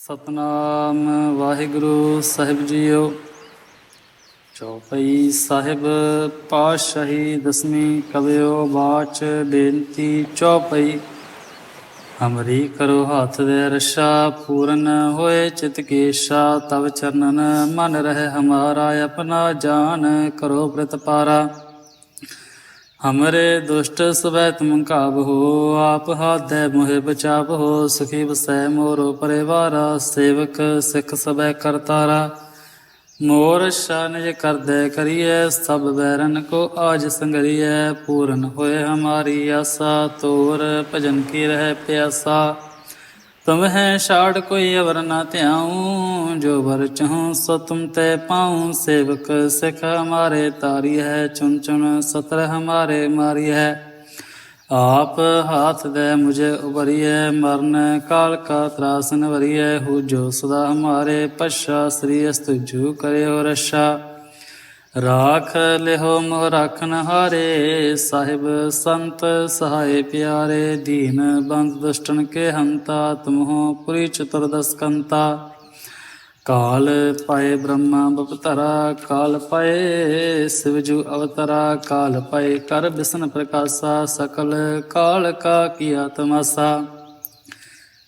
ਸਤਨਾਮ ਵਾਹਿਗੁਰੂ ਸਾਹਿਬ ਜੀਓ। ਚੌਪਈ ਸਾਹਿਬ ਪਾਤਸ਼ਾਹੀ ਦਸਵੀਂ ਕਵਿਓ ਬਾਚ ਬੇਨਤੀ ਚੌਪਈ। ਹਮਰੀ ਕਰੋ ਹੱਥ ਦੇ ਰਸ਼ਾ, ਪੂਰਨ ਹੋਏ ਚਿਤ ਕੇਸ਼ਾ, ਤਵ ਚਰਨਨ ਮਨ ਰਹਿ ਹਮਾਰਾ, ਆਪਣਾ ਜਾਨ ਕਰੋ ਪ੍ਰਤਪਾਰਾ। ਹਮਰੇ ਦੁਸ਼ਟ ਸਵੈ ਤੁਮ ਕਾਬਹੋ ਆਪ ਹਾਥੈ ਮੋਹਿ ਬਚਾਵਹੋ ਸੁਖੀ ਵਸੈ ਮੋਰੋ ਪਰਿਵਾਰਾ ਸੇਵਕ ਸਿੱਖ ਸਬੈ ਕਰਤਾਰਾ ਮੋਰ ਸ਼ਾਨਿਜ ਕਰਦੈ ਕਰੀਐ ਸਭ ਬੈਰਨ ਕੋ ਆਜ ਸੰਗਰੀਐ ਪੂਰਨ ਹੋਏ ਹਮਾਰੀ ਆਸਾ ਤੋਰ ਭਜਨ ਕੀ ਰਹਿ ਪਿਆਸਾ ਤੁਮ ਹੈ ਛਾੜ ਕੋਈ ਅਵਰ ਨਾ ਧਿਆਉ, ਜੋ ਵਰ ਚਹੂ ਸੋ ਤੁਮ ਤੇ ਪਾਉ। ਸੇਵਕ ਸਿਖ ਹਮਾਰੇ ਤਾਰੀ ਹੈ ਚੁਨ ਚੁਨ ਸਤਰ ਹਮਾਰੇ ਮਾਰੀ ਹੈ। ਆਪ ਹਾਥ ਦੇ ਮੁਝੇ ਉਬਰੀਐ ਮਰਨ ਕਾਲ ਕਾ ਤਰਾਸਨ ਵਰੀਐ ਹੋ ਜੋ ਸਦਾ ਹਮਾਰੇ ਪਸ਼ਾ ਸ੍ਰੀ ਅਸਤੁਜੂ ਕਰਿਓ ਰਸ਼ਾ ਰਾਖ ਲਿਹੋ ਮੋਹ ਰਾਖਨ ਹਾਰੇ, ਸਾਹਿਬ ਸੰਤ ਸਹਾਏ ਪਿਆਰੇ, ਦੀਨ ਬੰਦ ਦੁਸ਼ਟਨ ਕੇ ਹੰਤਾ, ਤੁਮਹੁ ਪੁਰੀ ਚਤੁਰਦਸ ਕੰਤਾ ਕਾਲ ਪਾਏ ਬ੍ਰਹਮਾ ਬਪਤਰਾ, ਕਾਲ ਪਾਏ ਸਿਵਜੂ ਅਵਤਰਾ, ਕਾਲ ਪਾਏ ਕਰ ਬਿਸਨ ਪ੍ਰਕਾਸ਼ਾ, ਸਕਲ ਕਾਲ ਕਾ ਕੀਆ ਤਮਾਸਾ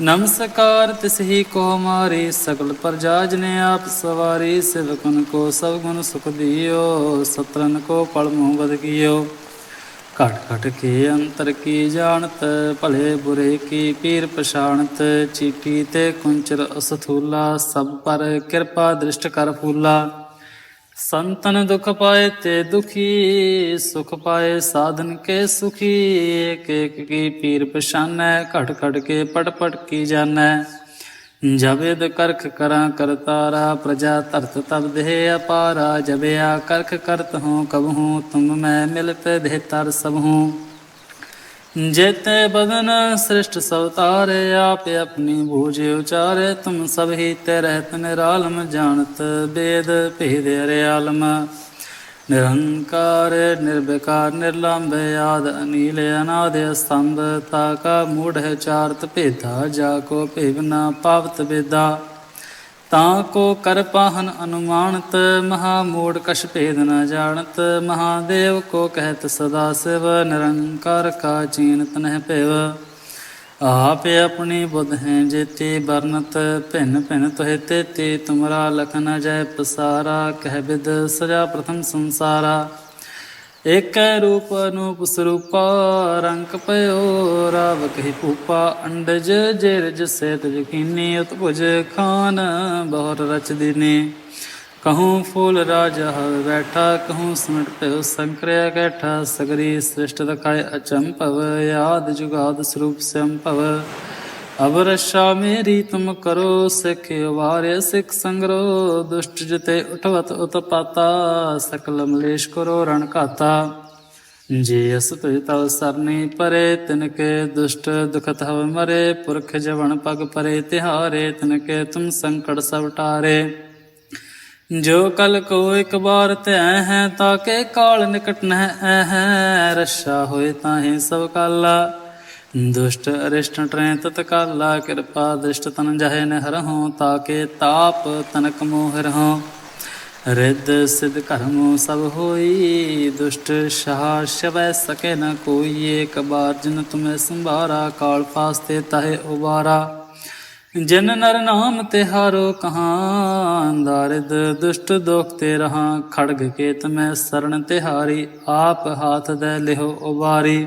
ਨਮਸਕਾਰ ਤਿਸਹੀ ਕੋ ਹਮਾਰੀ ਸਗਲ ਪ੍ਰਜਾ ਜਨੇ ਆਪ ਸਵਾਰੀ, ਸਿਵਕਨ ਕੋ ਸਭ ਗੁਣ ਸੁਖ ਦਿਓ ਸਤਰਨ ਕੋ ਪਲ ਮੋਹ ਬਦ ਕੀਓ। ਘਟ ਘਟ ਕੇ ਅੰਤਰ ਕੀ ਜਾਣਤ, ਭਲੇ ਬੁਰੇ ਕੀ ਪੀਰ ਪਛਾਣਤ, ਚੀਟੀ ਤੇ ਕੁੰਚਰ ਅਸਥੂਲਾ, ਸਭ ਪਰ ਕਿਰਪਾ ਦ੍ਰਿਸ਼ਟ ਕਰ ਫੂਲਾ। ਸੰਤਨ ਦੁਖ ਪਾਏ ਤੇ ਦੁਖੀ, ਸੁਖ ਪਾਏ ਸਾਧਨ ਕੇ ਸੁਖੀ ਏਕ ਏਕ ਕੀ ਪੀਰ ਪਛਾਨੈ, ਘਟ ਘਟ ਕੇ ਪਟ ਪਟ ਕੀ ਜਾਣੈ। ਜਬੇਦ ਕਰਖ ਕਰਾਂ ਕਰਤਾਰਾ ਪ੍ਰਜਾ ਧਰਤ ਤਬ ਦੇਹ ਅਪਾਰਾ ਜਬਿਆ ਕਰਖ ਕਰਤ ਹੂੰ ਕਬਹੂ ਤੁਮ ਮੈਂ ਮਿਲਤ ਦੇਹ ਤਰ ਸਭ ਹੂੰ। ਜੇਤੇ ਬਦਨ ਸ੍ਰਿਸ਼ਟ ਸਵਤਾਰੇ, ਆਪ ਆਪਣੀ ਬੂਝ ਉਚਾਰੇ। ਤੁਮ ਸਭ ਹੀ ਤੇ ਰਹਿਤ ਨਿਰਾਲਮ, ਜਾਣਤ ਬੇਦ ਭੇਦ ਅਰਿਆਲਮ। ਨਿਰੰਕਾਰ, ਨਿਰਵਿਕਾਰ ਨਿਰਲੰਭ ਆਦ, ਅਨੀਲ, ਅਨਾਦ ਅਸਤੰਭ ਤਾ ਕਾ ਮੂੜ ਹੈ ਚਾਰਤ ਭੇਦਾ। ਜਾ ਕੋ ਭੇਵਨਾ ਪਾਵਤ ਬੇਦਾ ਤਾਂ ਕੋ ਕਰ ਪਾਹਨ ਅਨੁਮਾਨਤ, ਮਹਾ ਮੋੜ ਕਛ ਭੇਦ ਨ ਜਾਣਤ, ਮਹਾਦੇਵ ਕੋ ਕਹਿਤ ਸਦਾ ਸਿਵ, ਨਿਰੰਕਾਰ ਕਾ ਚੀਨਤ ਨਹਿ ਭਿਵ। ਆਪ ਆਪਣੀ ਬੁੱਧ ਹੈ ਜੇਤੀ ਬਰਨਤ ਭਿੰਨ ਭਿੰਨ ਤੋਹਿ ਤੇਤੀ, ਤੁਮਰਾ ਲਖਨ ਜੈ ਪਸਾਰਾ, ਕਹਿ ਬਿਦ ਸਜਾ ਪ੍ਰਥਮ ਸੰਸਾਰਾ। ਇਕ ਰੂਪ ਅਨੂਪ ਸਰੂਪਾ, ਰੰਗ ਪਇਓ ਰਾਵ ਕਹੀ ਪੂਪਾ ਅੰਡਜ ਜਿਰਜ ਸੇਤ ਜਕੀਨੀ ਉਤਭੁਜ ਖਾਨ, ਬਹੁਰ ਰਚ ਦਿਨੇ। ਕਹੂੰ ਫੂਲ ਰਾਜ ਹਵ ਬੈਠਾ, ਕਹੂੰ ਸਿਮਟ ਪਇਓ ਸੰਕਰਿਆ ਕੈਠਾ, ਸਗਰੀ ਸ੍ਰਿਸ਼ਟ ਦਖਾਇ ਅਚੰਭਵ, ਯਾਦ ਜੁਗਾਦ ਸਰੂਪ ਸੰਭਵ। ਅਬ ਰਸ਼ਾ ਮੇਰੀ ਤੁਮ ਕਰੋ ਸਿਖ ਵਾਰਿ ਸਿਖ ਸੰਗਰੋ, ਦੁਸ਼ਟ ਜਿਤੇ ਉਠਵਤ ਉਤਪਾਤਾ, ਸਕਲ ਮਲੇਸ਼ ਕਰੋ ਰਣ ਘਾਤਾ। ਜੇ ਅਸ ਤੁਜ ਤਵ ਸਰਨੀ ਪਰੇ ਤਿਨ ਕੇ ਦੁਸ਼ਟ ਦੁਖਤ ਹਵ ਮਰੇ, ਪੁਰਖ ਜਵਨ ਪਗ ਪਰੇ, ਤਿਹਾਰੇ ਤਿਨ ਕੇ ਤੁਮ ਸੰਕਟ ਸਭ ਟਾਰੇ। ਜੋ ਕਲ ਕੋ ਇੱਕ ਬਾਰ ਧਿਆ ਹੈ ਤਾਕੇ ਕਾਲ ਨਿਕਟ ਨਹਿ ਹੈ ਰਸ਼ਾ ਹੋਏ ਤਾਹੇ ਸਭ ਕਾਲਾ। ਦੁਸ਼ਟ ਅਰਿਸ਼ਟ ਟਰੈ ਤਤ ਕਾਲਾ ਕਿਰਪਾ ਦ੍ਰਿਸ਼ਟ ਤਨ ਜਹੇ ਨ ਤਾਕੇ ਤਾਪ ਤਨਕ ਮੋਹ ਰਹੋ। ਰਿੱਧ ਸਿਧ ਕਰਮੋ ਸਭ ਹੋਈ, ਦੁਸ਼ਟ ਸ਼ਾਹ ਸ਼ਵੈ ਸਕੇ ਨ ਕੋਈ, ਏਕ ਬਾਰ ਜਿਨ ਤੁਮੈ ਸੰਭਾਰਾ, ਕਾਲ ਪਾਸਤੇ ਤਾਹੇ ਉਬਾਰਾ। ਜਿਨ ਨਰ ਨਾਮ ਤੇ ਹਾਰੋ ਕਹਾਂ ਦਾਰਿਦ ਦੁਸ਼ਟ ਦੁਖ ਤੇ ਰਹਾ, ਖੜਗ ਕੇ ਤਮੈ ਸਰਣ ਤਿਹਾਰੀ, ਆਪ ਹਾਥ ਦੇ ਲਿਹੋ ਉਬਾਰੀ।